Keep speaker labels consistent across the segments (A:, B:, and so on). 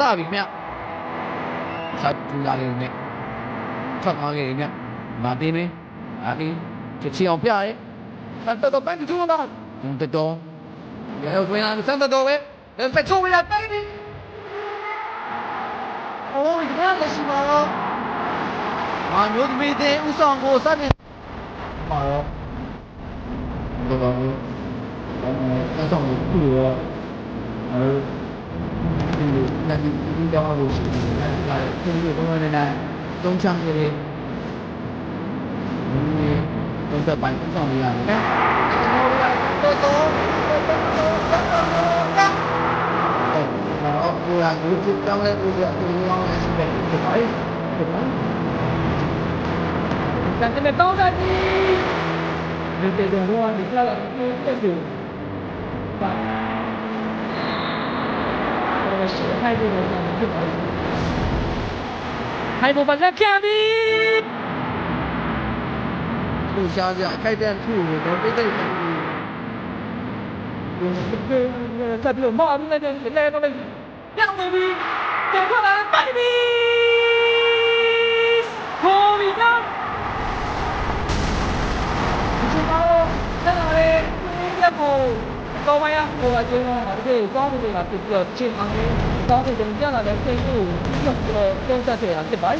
A: സാധിക്കില്ല സാധിക്കില്ല സാധിക്കില്ല Martini, Martini, che sia un piace, tanto da bene tu da, non te do, e ho svegliato sempre dove, e per tu mi da bene, oh, il grande si va, ma
B: non mi dite un sangue, sai, ma no, dove va, non
A: sono più, eh, விதமாக là trong trăng thì tôi sợ bánh cũng còn làm đấy tôi
B: có nó vừa hàng cứ chụp trong lên vừa thì ngon lại về thiệt hỏi thiệt lắm làm cho mày tốt ra đi đừng để đồ luôn đừng là cái kiểu 还事，把这个人就可以。开播把这卡的，不消，边，这。在不，你，各位啊，各位要我哋講佢哋話條條線行嘅，講佢哋之後兩隻都喐誒，跟曬條人接埋。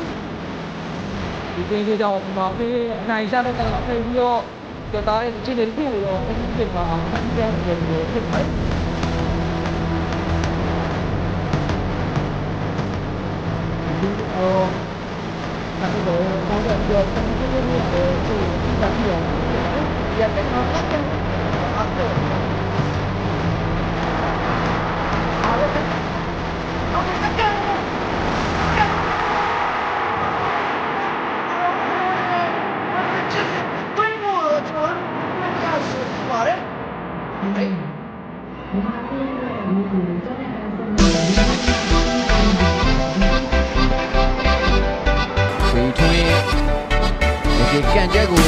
B: 而佢哋就話佢內山咧，就話佢要就打穿你
A: 啲嚟喎，跟住話跟住人接埋。哦，但係我講嘅就係呢啲嘢，就係呢啲嘢，人哋講乜嘢，我講嘅。 ဒီကန်ချက်ကို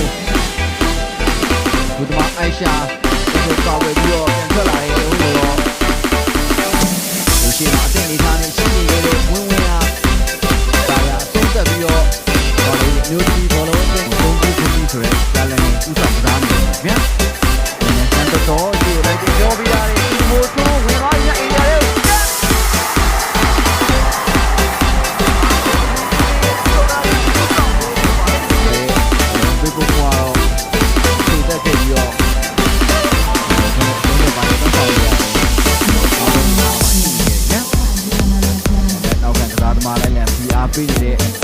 A: ဘုဒ္ဓမအိုက်ရှာဒီကိုပါဝယ်ပြီးတော့ပြန်ထွက်လာတဲ့ဦးလို့တော့ဒီရှိမှာအသိနေသားနဲ့ရှင်းနေခဲ့တဲ့ဝင်းဝင်းအားဒါရသုံးသက်ပြီးတော့ဘာလို့မျိုးကြီးဘောလုံးအင်းဘုံဘူးဘူးကြီးဆိုရဲလာလည်းဥဆောင်သားနေတယ်ဗျာဒီစံတော်ဒီလိုက်ပြောပြရ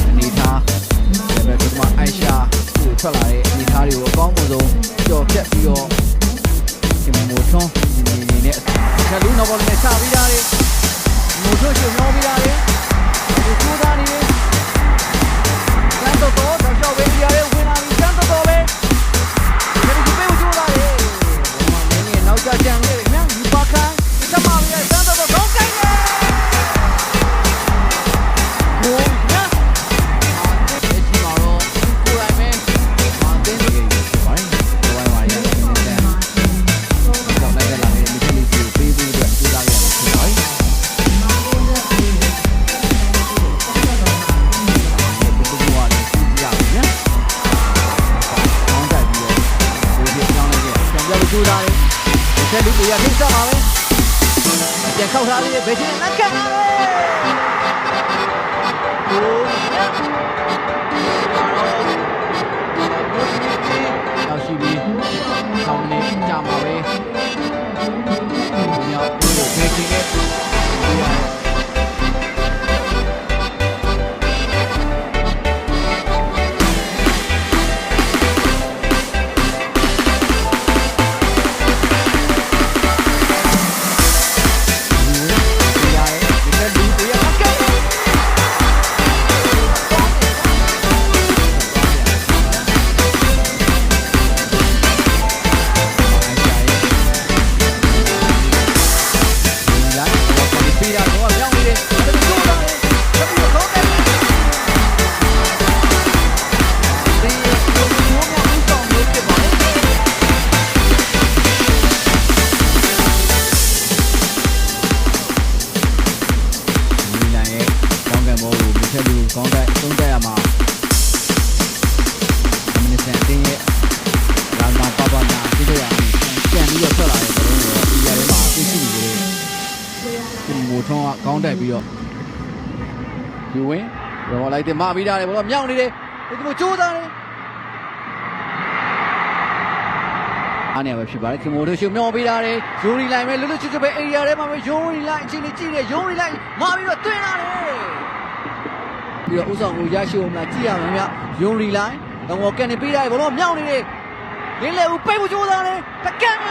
A: အနေထားဒါပေမဲ့ဒီမှာအိုင်ရှာသူ့ထွက်လာတဲ့အနေထားတွေကိုအကောင်းဆုံးကြော်ဖြတ်ပြီးတော့ဒီမိုထွန်းဒီနေနေနဲ့ဆလူနော်ဘောနဲ့ချပြီးသားလေမိုထွန်းရှ ဒီချက်လေးကိုရထိစပါပဲ။ပြန်ခောက်ထားလေးဘယ်ချင်းနဲ့ကန်လာလဲ။ ကောင်းတိုက်သုံးတိုက်ရမှာအမနစ်ဆန်အတင်းရဲ့လာမပပနာပြည့်ရအောင်ပြန်ပြီးတော့ထွက်လာတဲ့ဘလုံးရောဒီရဲမှာသိရှိနေတယ်ဒီမိုထွန်းကကောင်းတိုက်ပြီးတော့ယူဝင်ရောလိုက်တယ်မပြီးတာလေဘလုံးမြောက်နေတယ်ဒီမိုကြိုးစားတယ်ားနေပဲဖြစ်ပါတယ်ခင်မိုတို့ရှုမျောပေးတာတယ်ယိုရီလိုင်ပဲလွတ်လွတ်ချွတ်ချွတ်ပဲ area ထဲမှာပဲယိုရီလိုင်အချိန်လေးကြည့်တယ်ယိုရီလိုင်မာပြီးတော့တွင်းလာတယ် ပြီးတော့ဥဆောင်ကိုရရှိအောင်လားကြည့်ရမယ်ဗျယိုရီလိုက်တော့ကန်နေပေးတာလေဘောလုံးမြောက်နေတယ်လင်းလေဦးပိတ်ဖို့ကြိုးစားတယ်တကန်နေ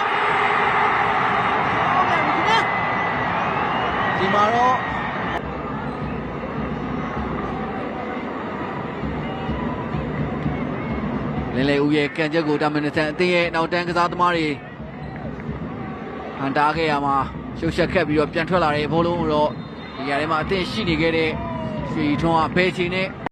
A: ဟုတ်တယ်ခင်ဗျာဒီမှာတော့လင်းလေဦးရဲ့ကန်ချက်ကိုတာမင်နတန်အသင်းရဲ့နောက်တန်းကစားသမားတွေဟန်တာခဲ့ရမှာရှုပ်ရှက်ခက်ပြီးတော့ပြန်ထွက်လာတဲ့ဘောလုံးကိုတော့ဒီနေရာထဲမှာအသင်းရှိနေခဲ့တဲ့ 是从啊北京的